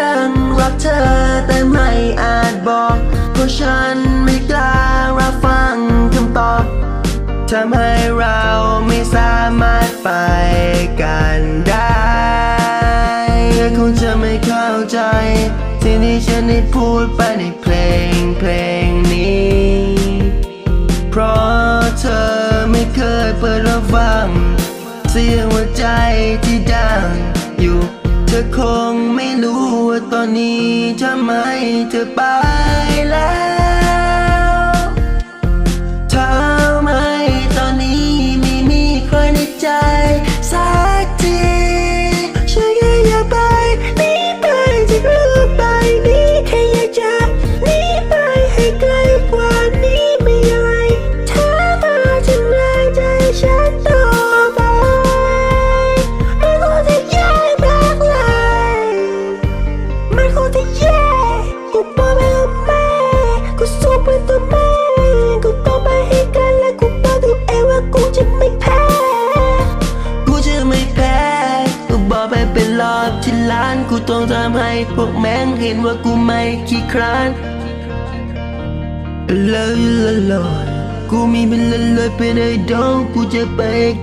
ยังรักเธอแต่ไม่อาจบอกเพราะฉันไม่กล้ารับฟังคำตอบทำให้เราไม่สามารถไปกันได้คงจะไม่เข้าใจสิ่งที่ฉันได้พูดไปในเพลงเพลงนี้ เพราะเธอไม่เคยเปิดรับฟังเสียงหัวใจที่ดัง คงไม่รู้ว่าตอนนี้จะไม่เธอไป กูบอกไปแล้แม่กูสู้เพื่อตัวแม่กูต้องไปให้กันและกูบอกตัวเองว่ากูจะไม่แพ้ กูจะไม่แพ้ กูบอกไปเป็นรอบที่ล้าน กูต้องทำให้พวกแม่งเห็นว่ากูไม่ขี้คร้านเลยละลอย กูมีเป็นละเลยเป็นไอดอลกูจะไป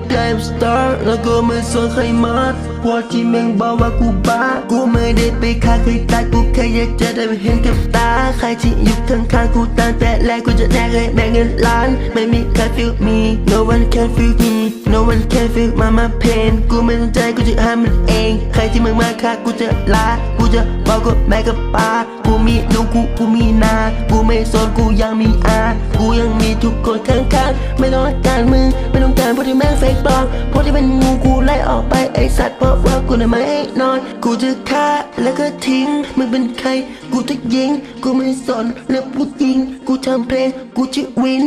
ไกลสตาร์แล้วก็ไม่สนใครมาพวกที่แม่งบอกว่ากูบ้า กูไม่ได้ไปฆ่าใครตายกูแค่อยากจะได้เห็นกับตา ใครที่อยู่ข้างๆกูตั้งแต่แรกกูจะแจกให้แบ่งเงินล้าน ไม่มีใคร feel me no one can feel me no one can feel my my pain กูไม่สนใจกูจะห้ามมันเอง ใครที่มึงมาฆ่ากูจะลา กูจะบอกกับแม่กับป้า กูมีลูกกูกูมีนา กูไม่สนกูยังมีอา กูยังมีทุกคนข้างๆ ไม่ต้องการมึง ไม่ต้องการพวกที่แม่งเฟกปลอมพวกที่เป็นงูกูไล่ออกไปไอสัตว์เพราะว่ากูน่ะไม่ให้นอน กูจะฆ่าแล้วก็ทิ้ง มึงเป็นใคร กูจะยิง กูไม่สนแล้วพูดจริง กูทำเพลง กูจะวิน